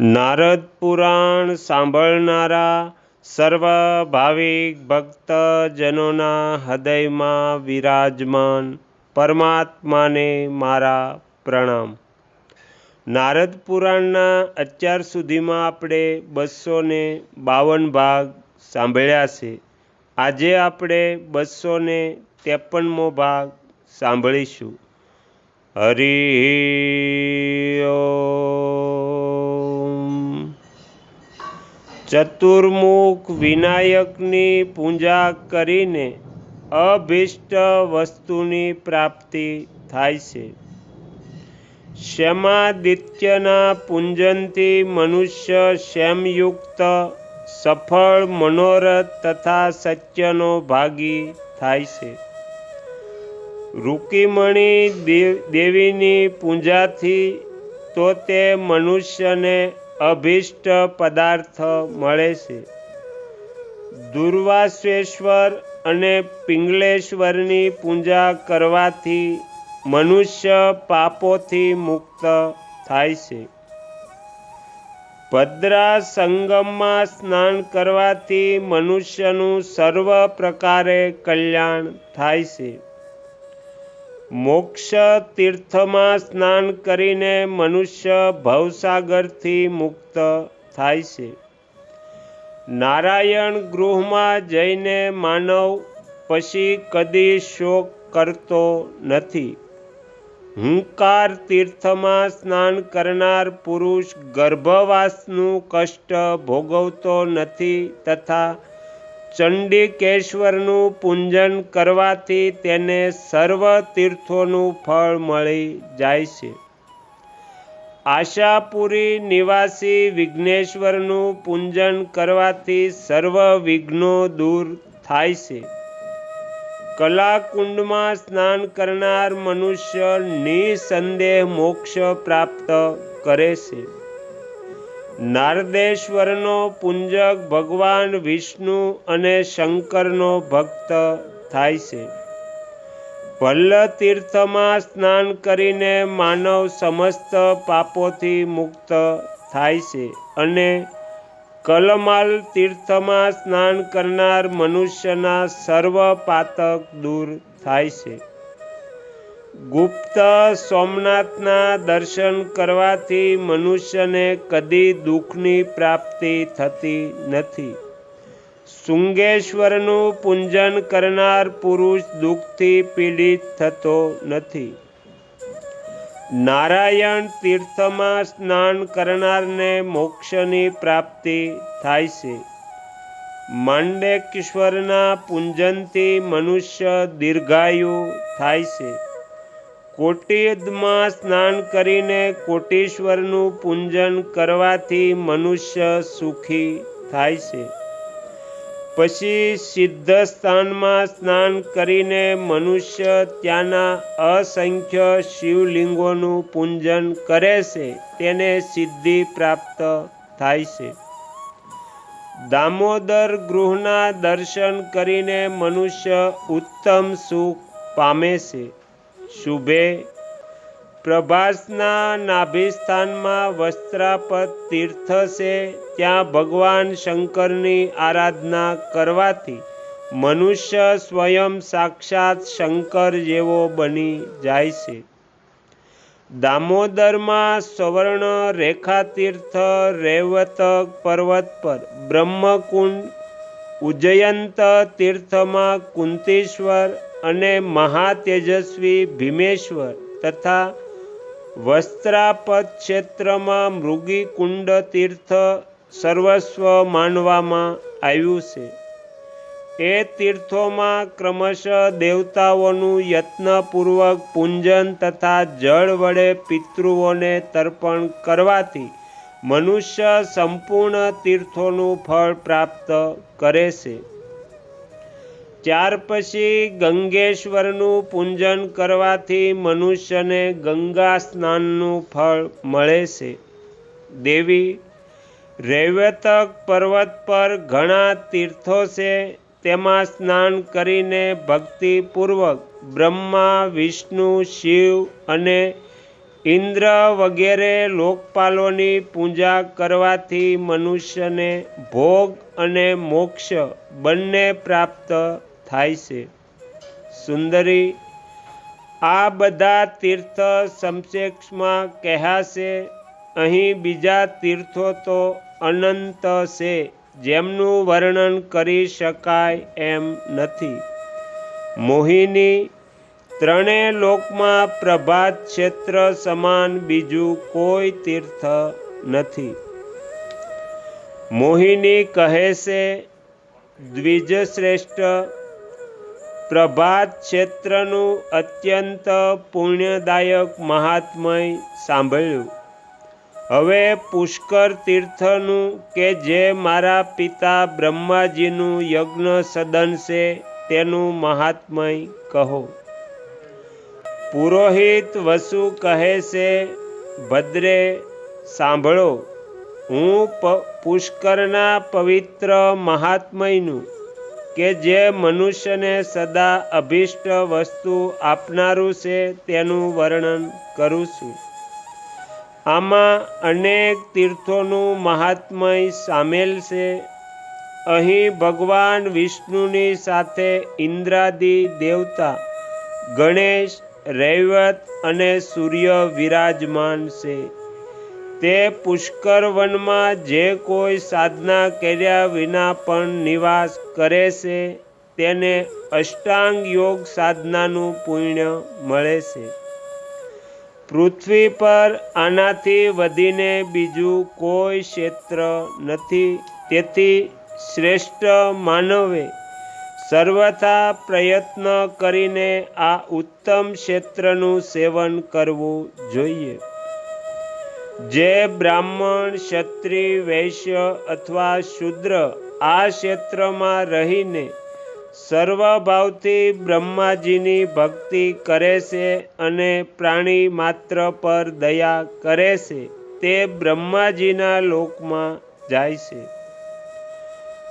નારદ પુરાણ સાંભળનારા સર્વ ભાવિક ભક્તજનોના હૃદયમાં વિરાજમાન પરમાત્માને મારા પ્રણામ. નારદ પુરાણના અત્યાર સુધીમાં આપણે બસો ને બાવન ભાગ સાંભળ્યા છે. આજે આપણે બસો ને ત્રેપનમો ભાગ સાંભળીશું. હરિ ચતુર્મુખ વિનાયકની પૂજા કરીને અભિષ્ટ વસ્તુની પ્રાપ્તિ થાય છે. શ્યામાદિત્યના પૂંજનથી મનુષ્ય શ્યામયુક્ત સફળ, મનોરથ તથા સત્યનો ભાગી થાય છે. રૂકીમણી દેવીની પૂજાથી તો તે મનુષ્યને અભિષ્ટ પદાર્થ મળે છે. દુર્વાસેશ્વર અને પિંગલેશ્વરની પૂજા કરવાથી મનુષ્ય પાપોથી મુક્ત થાય છે. ભદ્રા સંગમમાં સ્નાન કરવાથી મનુષ્યનું સર્વ પ્રકારે કલ્યાણ થાય છે. મોક્ષ તીર્થમાં સ્નાન કરીને મનુષ્ય ભવસાગરથી મુક્ત થાય છે. નારાયણ ગૃહમાં જઈને માનવ પછી કદી શોક કરતો નથી. હુંકાર તીર્થમાં સ્નાન કરનાર પુરુષ ગર્ભવાસનું કષ્ટ ભોગવતો નથી તથા ચંડિકેશ્વરનું પૂજન કરવાથી તેને સર્વ તીર્થોનું ફળ મળી જાય છે. આશાપુરી નિવાસી વિઘ્નેશ્વરનું પૂજન કરવાથી સર્વ વિઘ્નો દૂર થાય છે. કલાકુંડમાં સ્નાન કરનાર મનુષ્ય નિસંદેહ મોક્ષ પ્રાપ્ત કરે છે. નારદેશ્વરનો પુંજક ભગવાન વિષ્ણુ અને શંકરનો ભક્ત થાય છે. ભલ્લ તીર્થમાં સ્નાન કરીને માનવ સમસ્ત પાપોથી મુક્ત થાય છે અને કલમાલ તીર્થમાં સ્નાન કરનાર મનુષ્યના સર્વ પાતક દૂર થાય છે. ગુપ્ત સોમનાથના દર્શન કરવાથી મનુષ્યને કદી દુઃખની પ્રાપ્તિ થતી નથી. શુંગેશ્વરનું પૂજન કરનાર પુરુષ દુઃખથી પીડિત થતો નથી. નારાયણ તીર્થમાં સ્નાન કરનારને મોક્ષની પ્રાપ્તિ થાય છે. માંડેકેશ્વરના પૂંજનથી મનુષ્ય દીર્ઘાયુ થાય છે. કોટિયદમાં સ્નાન કરીને કોટીશ્વરનું પૂજન કરવાથી મનુષ્ય સુખી થાય છે. પછી સિદ્ધ સ્થાનમાં સ્નાન કરીને મનુષ્ય ત્યાંના અસંખ્ય શિવલિંગોનું પૂજન કરે છે, તેને સિદ્ધિ પ્રાપ્ત થાય છે. દામોદર ગૃહના દર્શન કરીને મનુષ્ય ઉત્તમ સુખ પામે છે. શુભે. પ્રભાસના નાભિસ્થાનમાં વસ્ત્રાપદ તીર્થ છે. ત્યાં ભગવાન શંકરની આરાધના કરવાથી મનુષ્ય સ્વયં સાક્ષાત શંકર જેવો બની જાય છે. દામોદરમાં સવર્ણ રેખા તીર્થ રેવતક પર્વત પર બ્રહ્મકુંડ ઉજ્જયંત તીર્થમાં કુંતીશ્વર અને મહાતેજસ્વી ભીમેશ્વર તથા વસ્ત્રાપદ ક્ષેત્રમાં મૃગીકુંડ તીર્થ સર્વસ્વ માનવામાં આવ્યું છે. એ તીર્થોમાં ક્રમશઃ દેવતાઓનું યત્નપૂર્વક પૂંજન તથા જળ વડે પિતૃઓને તર્પણ કરવાથી મનુષ્ય સંપૂર્ણ તીર્થોનું ફળ પ્રાપ્ત કરે છે. ત્યાર પછી ગંગેશ્વરનું પૂજન કરવાથી મનુષ્યને ગંગા સ્નાનનું ફળ મળે છે. દેવી, રૈવતક પર્વત પર ઘણા તીર્થો છે, તેમાં સ્નાન કરીને ભક્તિપૂર્વક બ્રહ્મા, વિષ્ણુ, શિવ અને ઇન્દ્ર વગેરે લોકપાલોની પૂજા કરવાથી મનુષ્યને ભોગ અને મોક્ષ બંને પ્રાપ્ત થાય છે. સુંદરી, આ બધા તીર્થ સંક્ષેપમાં કહેશે, અહીં બીજા તીર્થો તો અનંત છે, જેમનું વર્ણન કરી શકાય એમ નથી. મોહિની ત્રણેય લોકમાં પ્રભાત ક્ષેત્ર સમાન બીજું કોઈ તીર્થ નથી. મોહિની કહે છે દ્વિજશ્રેષ્ઠ પ્રભાત ક્ષેત્રનું અત્યંત પુણ્યદાયક મહાત્મય સાંભળ્યું. હવે પુષ્કર તીર્થનું કે જે મારા પિતા બ્રહ્માજીનું યજ્ઞ સદન છે તેનું મહાત્મય કહો. પુરોહિત વસુ કહે છે, ભદ્રે, સાંભળો, હું પુષ્કરના પવિત્ર મહાત્મયનું કે જે મનુષ્યને સદા અભિષ્ટ વસ્તુ આપનારું છે તેનું વર્ણન કરું છું. આમાં અનેક તીર્થોનું મહાત્મય સામેલ છે. અહીં ભગવાન વિષ્ણુની સાથે ઇન્દ્રાદિ દેવતા, ગણેશ, રૈવત અને સૂર્ય વિરાજમાન છે. તે પુષ્કર વનમાં જે કોઈ સાધના કર્યા વિના પણ નિવાસ કરે છે, તેને અષ્ટાંગ યોગ સાધનાનું પુણ્ય મળે છે. પૃથ્વી પર આનાથી વધીને બીજું કોઈ ક્ષેત્ર નથી. તેથી શ્રેષ્ઠ માનવે સર્વથા પ્રયત્ન કરીને આ ઉત્તમ ક્ષેત્રનું સેવન કરવું જોઈએ. જે બ્રાહ્મણ, ક્ષત્રિય, વૈશ્ય અથવા શુદ્ર આ ક્ષેત્રમાં રહીને સર્વભાવથી બ્રહ્માજીની ભક્તિ કરે છે અને પ્રાણી માત્ર પર દયા કરે છે, તે બ્રહ્માજીના લોકમાં જાય છે.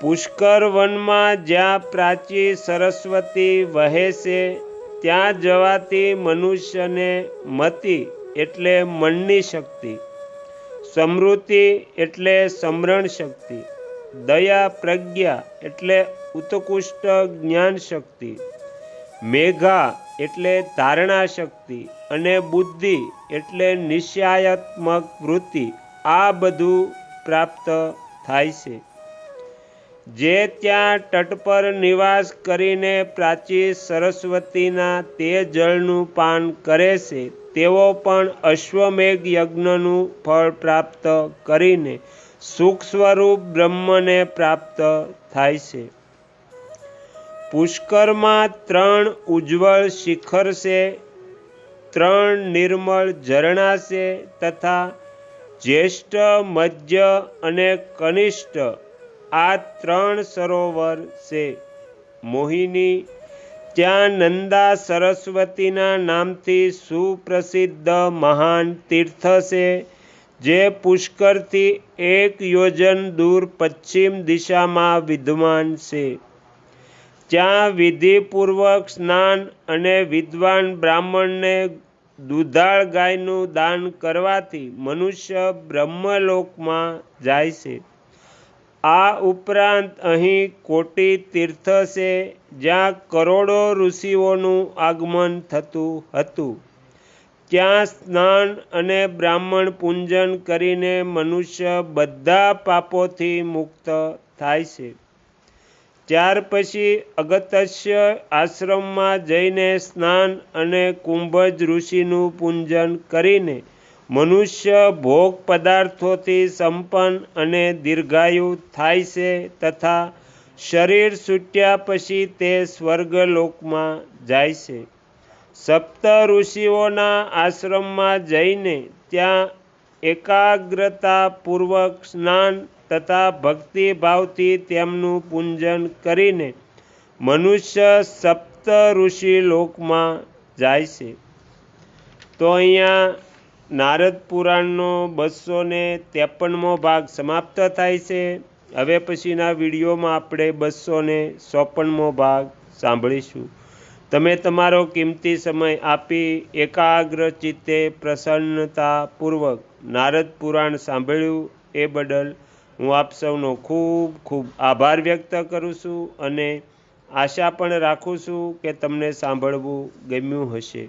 પુષ્કર વનમાં જ્યાં પ્રાચી સરસ્વતી વહે છે, ત્યાં જવાથી મનુષ્યને મતિ એટલે મનની શક્તિ. સમૃદ્ધિ એટલે સમરણ શક્તિ. દયા, પ્રજ્ઞા એટલે ઉત્કૃષ્ટ જ્ઞાન શક્તિ. મેઘા એટલે ધારણા શક્તિ અને બુદ્ધિ એટલે નિશ્ચયાત્મક વૃત્તિ. આ બધું પ્રાપ્ત થાય છે. જે ત્યાં તટ પર નિવાસ કરીને પ્રાચી સરસ્વતીના તે જળનું પાન કરે છે તેઓ પણ અશ્વમેઘ યજ્ઞનું ફળ પ્રાપ્ત કરીને સુખ સ્વરૂપ બ્રહ્મને પ્રાપ્ત થાય છે. પુષ્કરમાં ત્રણ ઉજ્જવળ શિખર છે, ત્રણ નિર્મળ ઝરણા છે તથા જ્યેષ્ઠ, મધ્ય અને કનિષ્ઠ આ ત્રણ સરોવર છે. મોહિની ત્યાં નંદા સરસ્વતીના નામથી સુપ્રસિદ્ધ મહાન તીર્થ છે, જે પુષ્કરથી એક યોજન દૂર પશ્ચિમ દિશામાં વિદ્યમાન છે. ત્યાં વિધિપૂર્વક સ્નાન અને વિદ્વાન બ્રાહ્મણને દુધાળ ગાયનું દાન કરવાથી મનુષ્ય બ્રહ્મલોકમાં જાય છે. આ ઉપરાંત અહીં કોટી તીર્થ છે, જ્યાં કરોડો ઋષિઓનું આગમન થતું હતું. ત્યાં સ્નાન અને બ્રાહ્મણ પૂંજન કરીને મનુષ્ય બધા પાપોથી મુક્ત થાય છે. ત્યાર પછી અગત્ય આશ્રમમાં જઈને સ્નાન અને કુંભજ ઋષિનું પૂજન કરીને મનુષ્ય ભોગ પદાર્થોથી સંપન્ન અને દીર્ઘાયુ થાય છે તથા શરીર છૂટ્યા પછી તે સ્વર્ગલોકમાં જાય છે. સપ્ત ઋષિઓના આશ્રમમાં જઈને ત્યાં એકાગ્રતાપૂર્વક સ્નાન તથા ભક્તિભાવથી તેમનું પૂજન કરીને મનુષ્ય સપ્ત ઋષિ લોકમાં જાય છે. તો અહીંયા નારદ પુરાણનો બસો ને ત્રેપનમો ભાગ સમાપ્ત થાય છે. હવે પછીના વિડીયોમાં આપણે બસો ને ચોપનમો ભાગ સાંભળીશું. તમે તમારો કિંમતી સમય આપી એકાગ્ર ચિત્તે પ્રસન્નતાપૂર્વક નારદ પુરાણ સાંભળ્યું એ બદલ હું આપ સૌનો ખૂબ ખૂબ આભાર વ્યક્ત કરું છું અને આશા પણ રાખું છું કે તમને સાંભળવું ગમ્યું હશે.